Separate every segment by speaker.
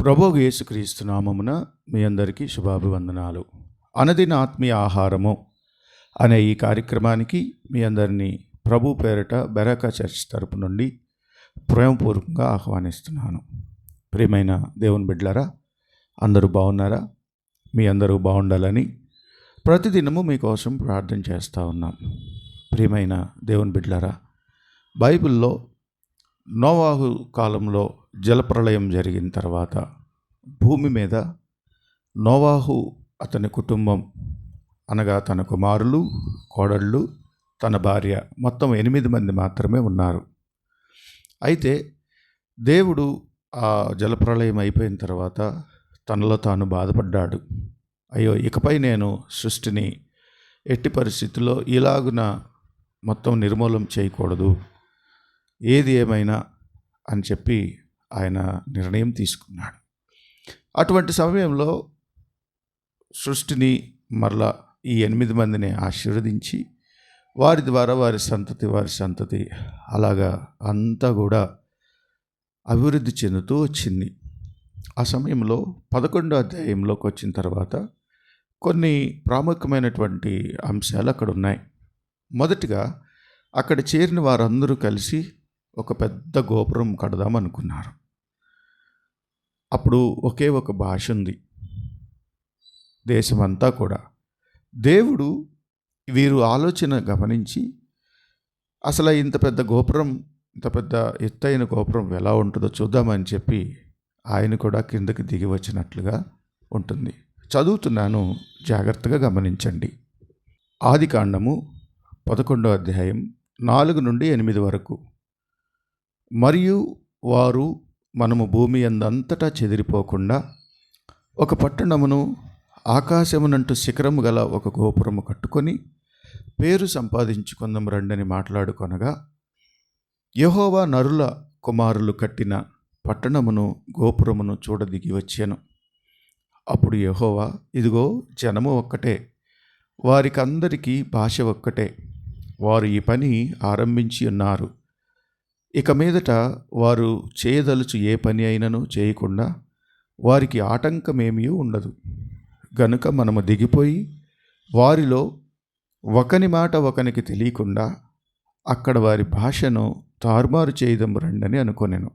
Speaker 1: ప్రభు యేసుక్రీస్తు నామమున మీ అందరికీ శుభాభివందనాలు. అనదిన ఆత్మీయ ఆహారము అనే ఈ కార్యక్రమానికి మీ అందరినీ ప్రభు పేరిట బెరకా చర్చ్ తరపు నుండి ప్రేమపూర్వకంగా ఆహ్వానిస్తున్నాను. ప్రియమైన దేవుని బిడ్డలారా అందరూ బాగున్నారా? మీ అందరూ బాగుండాలని ప్రతిదినము మీకోసం ప్రార్థన చేస్తూ ఉన్నాం. ప్రియమైన దేవుని బిడ్డలారా బైబిల్లో నోవాహు కాలంలో జలప్రళయం జరిగిన తర్వాత భూమి మీద నోవాహు అతని కుటుంబం అనగా తన కుమారులు కోడళ్ళు తన భార్య మొత్తం ఎనిమిది మంది మాత్రమే ఉన్నారు. అయితే దేవుడు ఆ జలప్రళయం అయిపోయిన తర్వాత తనలో తాను బాధపడ్డాడు. అయ్యో ఇకపై నేను సృష్టిని ఎట్టి పరిస్థితుల్లో ఇలాగున మొత్తం నిర్మూలం చేయకూడదు. ఏది ఏమైనా అని చెప్పి ఆయన నిర్ణయం తీసుకున్నాడు. అటువంటి సమయంలో సృష్టిని మరలా ఈ ఎనిమిది మందిని ఆశీర్వదించి వారి ద్వారా వారి సంతతి వారి సంతతి అలాగా అంతా కూడా అభివృద్ధి చెందుతూ వచ్చింది. ఆ సమయంలో పదకొండో అధ్యాయంలోకి వచ్చిన తర్వాత కొన్ని ప్రాముఖ్యమైనటువంటి అంశాలు అక్కడ ఉన్నాయి. మొదటిగా అక్కడ చేరిన వారందరూ కలిసి ఒక పెద్ద గోపురం కడదాం అనుకున్నారు. అప్పుడు ఒకే ఒక భాష ఉంది. దేశమంతా కూడా. దేవుడు వీరు ఆలోచన గమనించి అసలు ఇంత పెద్ద గోపురం ఇంత పెద్ద ఎత్తైన గోపురం ఎలా ఉంటుందో చూద్దామని చెప్పి ఆయన కూడా కిందకి దిగి వచ్చినట్లుగా ఉంటుంది. చదువుతున్నాను జాగ్రత్తగా గమనించండి. ఆది కాండము పదకొండో అధ్యాయం నాలుగు నుండి ఎనిమిది వరకు. మరియు వారు మనము భూమి అందంతటా చెదిరిపోకుండా ఒక పట్టణమును ఆకాశమునంటూ శిఖరము గల ఒక గోపురము కట్టుకొని పేరు సంపాదించుకుందాం రండని మాట్లాడుకొనగా యహోవా నరుల కుమారులు కట్టిన పట్టణమును గోపురమును చూడదిగి వచ్చాను. అప్పుడు యహోవా ఇదిగో జనము ఒక్కటే వారికందరికీ భాష ఒక్కటే వారు ఈ పని ఆరంభించి ఉన్నారు. ఇక మీదట వారు చేయదలుచు ఏ పని అయినను చేయకుండా వారికి ఆటంకమేమీ ఉండదు. గనుక మనము దిగిపోయి వారిలో ఒకని మాట ఒకనికి తెలియకుండా అక్కడ వారి భాషను తారుమారు చేయదం రండని అనుకొనెను.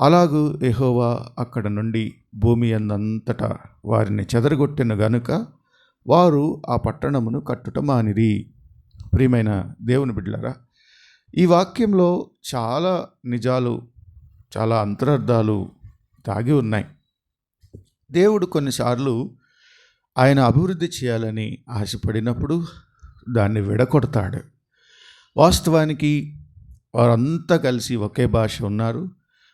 Speaker 1: అలాగూ ఎహోవా అక్కడ నుండి భూమి అందంతటా వారిని చెదరగొట్టిన గనుక వారు ఆ పట్టణమును కట్టుట మానిరి. ప్రియమైన దేవుని బిడ్డలరా ఈ వాక్యంలో చాలా నిజాలు చాలా అంతరార్థాలు దాగి ఉన్నాయి. దేవుడు కొన్నిసార్లు ఆయన అభివృద్ధి చేయాలని ఆశపడినప్పుడు దాన్ని విడగొడతాడు. వాస్తవానికి వారంతా కలిసి ఒకే భాష ఉన్నారు.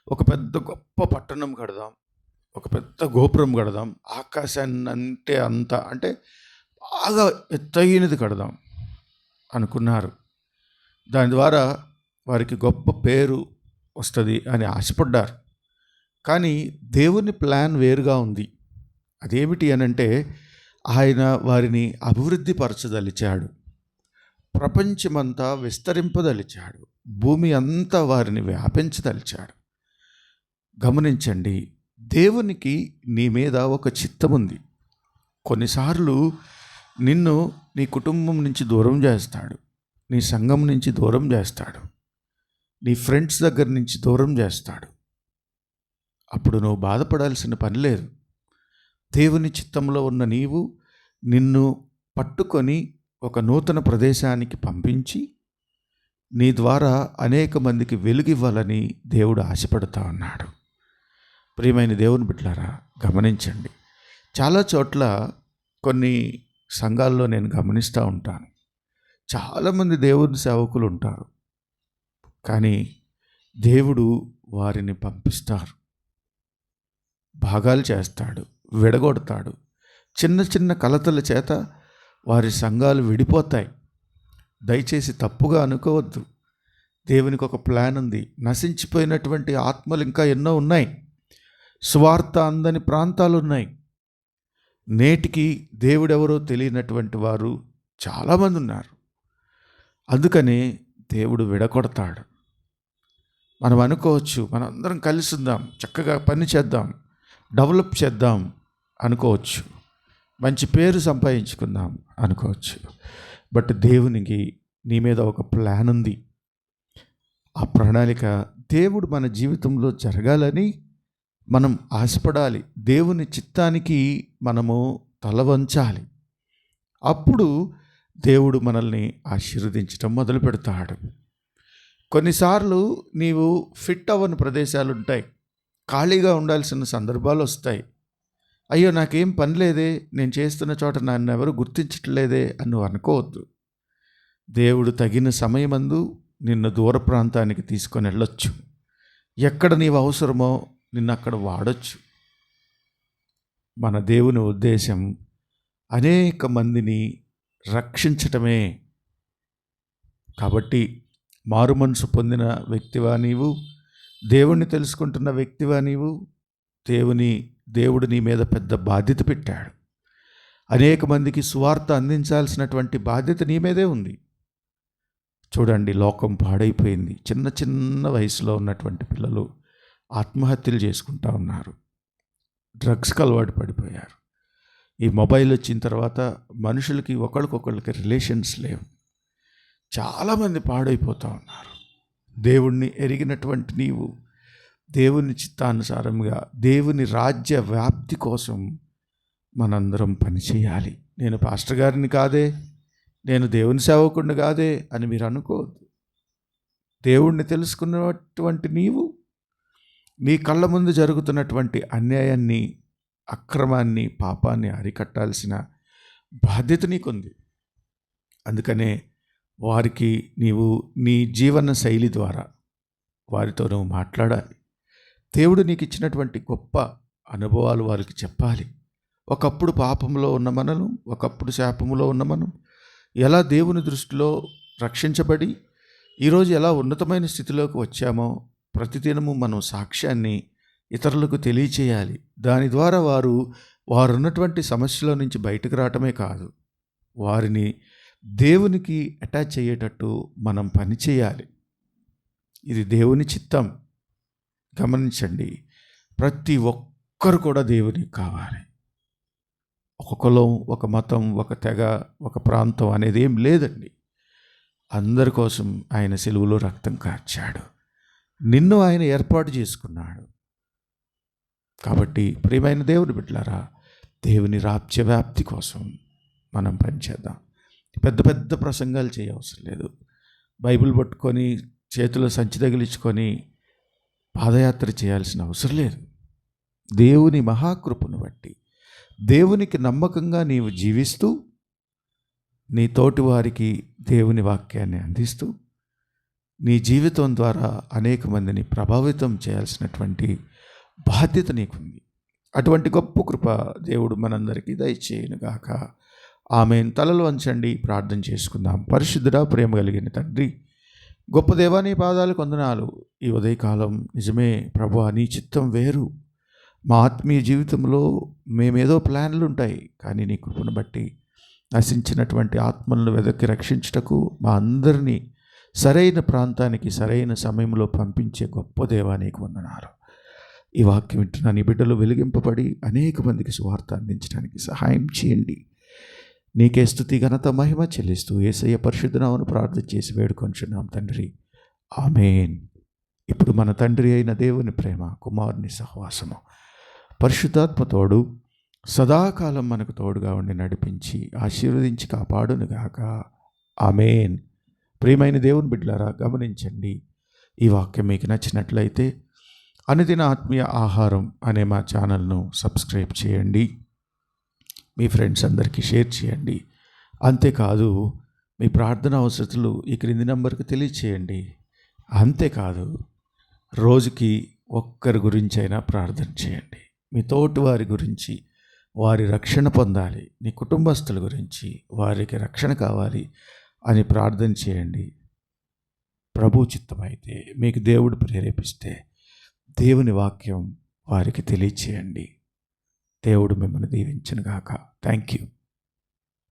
Speaker 1: ఒక పెద్ద గొప్ప పట్టణం కడదాం ఒక పెద్ద గోపురం కడదాం ఆకాశాన్ని అంటే అంత అంటే బాగా ఎత్తైనది కడదాం అనుకున్నారు. దాని ద్వారా వారికి గొప్ప పేరు వస్తుంది అని ఆశపడ్డారు. కానీ దేవుని ప్లాన్ వేరుగా ఉంది. అదేమిటి అనంటే ఆయన వారిని అభివృద్ధి పరచదలిచాడు ప్రపంచమంతా విస్తరింపదలిచాడు. భూమి అంతా వారిని వ్యాపించదలిచాడు. గమనించండి దేవునికి నీ మీద ఒక చిత్తం ఉంది కొన్నిసార్లు నిన్ను నీ కుటుంబం నుంచి దూరం చేస్తాడు. నీ సంఘం నుంచి దూరం చేస్తాడు. నీ ఫ్రెండ్స్ దగ్గర నుంచి దూరం చేస్తాడు. అప్పుడు నువ్వు బాధపడాల్సిన పని లేదు. దేవుని చిత్తంలో ఉన్న నీవు నిన్ను పట్టుకొని ఒక నూతన ప్రదేశానికి పంపించి నీ ద్వారా అనేక మందికి వెలుగివ్వాలని దేవుడు ఆశపడుతూ ఉన్నాడు. ప్రియమైన దేవుని బిడ్డలారా గమనించండి. చాలా చోట్ల కొన్ని సంఘాల్లో నేను గమనిస్తూ ఉంటాను. చాలామంది దేవుని సేవకులు ఉంటారు కానీ దేవుడు వారిని పంపిస్తారు. భాగాలు చేస్తాడు విడగొడతాడు. చిన్న చిన్న కలతల చేత వారి సంఘాలు విడిపోతాయి. దయచేసి తప్పుగా అనుకోవద్దు. దేవునికి ఒక ప్లాన్ ఉంది. నశించిపోయినటువంటి ఆత్మలు ఇంకా ఎన్నో ఉన్నాయి. స్వార్థ అందని ప్రాంతాలు ఉన్నాయి నేటికి దేవుడెవరో తెలియనటువంటి వారు చాలామంది ఉన్నారు. అందుకని దేవుడు విడగొడతాడు. మనం అనుకోవచ్చు మనం అందరం కలిసి ఉందాం చక్కగా పని చేద్దాం డెవలప్ చేద్దాం అనుకోవచ్చు. మంచి పేరు సంపాదించుకుందాం అనుకోవచ్చు. బట్ దేవునికి నీ మీద ఒక ప్లాన్ ఉంది. ఆ ప్రణాళిక దేవుడు మన జీవితంలో జరగాలని మనం ఆశపడాలి. దేవుని చిత్తానికి మనము తల వంచాలి. అప్పుడు దేవుడు మనల్ని ఆశీర్వదించడం మొదలు పెడతాడు. కొన్నిసార్లు నీవు ఫిట్ అవ్వని ప్రదేశాలు ఉంటాయి ఖాళీగా ఉండాల్సిన సందర్భాలు వస్తాయి. అయ్యో నాకేం పని లేదే నేను చేస్తున్న చోట నన్ను ఎవరు గుర్తించట్లేదే అని నువ్వు అనుకోవద్దు. దేవుడు తగిన సమయమందు నిన్ను దూర ప్రాంతానికి తీసుకొని వెళ్ళొచ్చు. ఎక్కడ నీవు అవసరమో నిన్ను అక్కడ వాడచ్చు. మన దేవుని ఉద్దేశం అనేక మందిని రక్షించటమే. కాబట్టి మారు మనసు పొందిన వ్యక్తివా నీవు? దేవుణ్ణి తెలుసుకుంటున్న వ్యక్తివా నీవు? దేవుని దేవుడు నీ మీద పెద్ద బాధ్యత పెట్టాడు. అనేక మందికి సువార్త అందించాల్సినటువంటి బాధ్యత నీ మీదే ఉంది. చూడండి లోకం పాడైపోయింది. చిన్న చిన్న వయసులో ఉన్నటువంటి పిల్లలు ఆత్మహత్యలు చేసుకుంటా ఉన్నారు. డ్రగ్స్కి అలవాటు పడిపోయారు. ఈ మొబైల్ వచ్చిన తర్వాత మనుషులకి ఒకరికొకరికి రిలేషన్స్ లేవు. చాలామంది పాడైపోతూ ఉన్నారు. దేవుణ్ణి ఎరిగినటువంటి నీవు దేవుని చిత్తానుసారంగా దేవుని రాజ్య వ్యాప్తి కోసం మనందరం పనిచేయాలి నేను పాస్టర్ గారిని కాదే నేను దేవుని సేవకుడిని కాదే అని మీరు అనుకోవద్దు. దేవుణ్ణి తెలుసుకున్నటువంటి నీవు నీ కళ్ళ ముందు జరుగుతున్నటువంటి అన్యాయాన్ని అక్రమాన్ని పాపాన్ని అరికట్టాల్సిన బాధ్యత నీకుంది. అందుకనే వారికి నీవు నీ జీవన శైలి ద్వారా వారితో నువ్వు మాట్లాడాలి. దేవుడు నీకు ఇచ్చినటువంటి గొప్ప అనుభవాలు వారికి చెప్పాలి. ఒకప్పుడు పాపంలో ఉన్న మనను ఒకప్పుడు శాపములో ఉన్న మనం ఎలా దేవుని దృష్టిలో రక్షించబడి ఈరోజు ఎలా ఉన్నతమైన స్థితిలోకి వచ్చామో ప్రతిదినము మనం సాక్ష్యాన్ని ఇతరులకు తెలియచేయాలి. దాని ద్వారా వారు వారు ఉన్నటువంటి సమస్యలో నుంచి బయటకు రావటమే కాదు వారిని దేవునికి అటాచ్ అయ్యేటట్టు మనం పని చేయాలి. ఇది దేవుని చిత్తం. గమనించండి ప్రతి ఒక్కరు కూడా దేవునికి కావాలి. ఒక కులం ఒక మతం ఒక తెగ ఒక ప్రాంతం అనేది ఏం లేదండి. అందరి కోసం ఆయన సెలువులో రక్తం కార్చాడు. నిన్ను ఆయన ఏర్పాటు చేసుకున్నాడు. కాబట్టి ప్రియమైన దేవుని బిడ్డలారా దేవుని రాజ్య వ్యాప్తి కోసం మనం పనిచేద్దాం పెద్ద పెద్ద ప్రసంగాలు చేయవసరం లేదు. బైబిల్ పట్టుకొని చేతిలో సంచి తగిలించుకొని పాదయాత్ర చేయాల్సిన అవసరం లేదు. దేవుని మహాకృపను బట్టి దేవునికి నమ్మకంగా నీవు జీవిస్తూ నీ తోటి వారికి దేవుని వాక్యాన్ని అందిస్తూ నీ జీవితం ద్వారా అనేక మందిని ప్రభావితం చేయాల్సినటువంటి బాధ్యత నీకుంది. అటువంటి గొప్ప కృప దేవుడు మనందరికీ దయచేయనుగాక. ఆమె తలలు వంచండి. ప్రార్థన చేసుకుందాం. పరిశుద్ధుడా ప్రేమ కలిగిన తండ్రి గొప్ప దేవాని పాదాలు కొందనాలు ఈ ఉదయకాలం నిజమే ప్రభు నీ చిత్తం వేరు. మా ఆత్మీయ జీవితంలో మేమేదో ప్లాన్లు ఉంటాయి కానీ నీ కృపను బట్టి నశించినటువంటి ఆత్మలను వెదక్కి రక్షించుటకు మా అందరినీ సరైన ప్రాంతానికి సరైన సమయంలో పంపించే గొప్ప దేవా నీకు వందనాలు. ఈ వాక్యం వింటున్న నీ బిడ్డలు వెలిగింపబడి అనేక మందికి సువార్త అందించడానికి సహాయం చేయండి. నీకే స్థుతి ఘనత మహిమ చెల్లిస్తూ ఏసయ్య పరిశుద్ధనామను ప్రార్థన చేసి వేడుకొంచున్నాం తండ్రి. ఆమెన్. ఇప్పుడు మన తండ్రి అయిన దేవుని ప్రేమ కుమారుని సహవాసము. పరిశుద్ధాత్మ తోడు సదాకాలం మనకు తోడుగా ఉండి నడిపించి ఆశీర్వదించి కాపాడునుగాక. ఆమెన్. ప్రియమైన దేవుని బిడ్డలారా గమనించండి. ఈ వాక్యం మీకు నచ్చినట్లయితే అనుదిన ఆత్మీయ ఆహారం అనే మా ఛానల్ను సబ్స్క్రైబ్ చేయండి. మీ ఫ్రెండ్స్ అందరికీ షేర్ చేయండి. అంతేకాదు మీ ప్రార్థన అవసరతలు ఈ క్రింది నెంబర్కి తెలియచేయండి. అంతేకాదు రోజుకి ఒక్కరి గురించి అయినా ప్రార్థన చేయండి. మీ తోటి వారి గురించి వారి రక్షణ పొందాలి. మీ కుటుంబస్తుల గురించి వారికి రక్షణ కావాలి అని ప్రార్థన చేయండి. ప్రభు చిత్తమైతే మీకు దేవుడు ప్రేరేపిస్తే దేవుని వాక్యం వారికి తెలియచేయండి. దేవుడు మిమ్మల్ని దీవించను గాక థ్యాంక్ యూ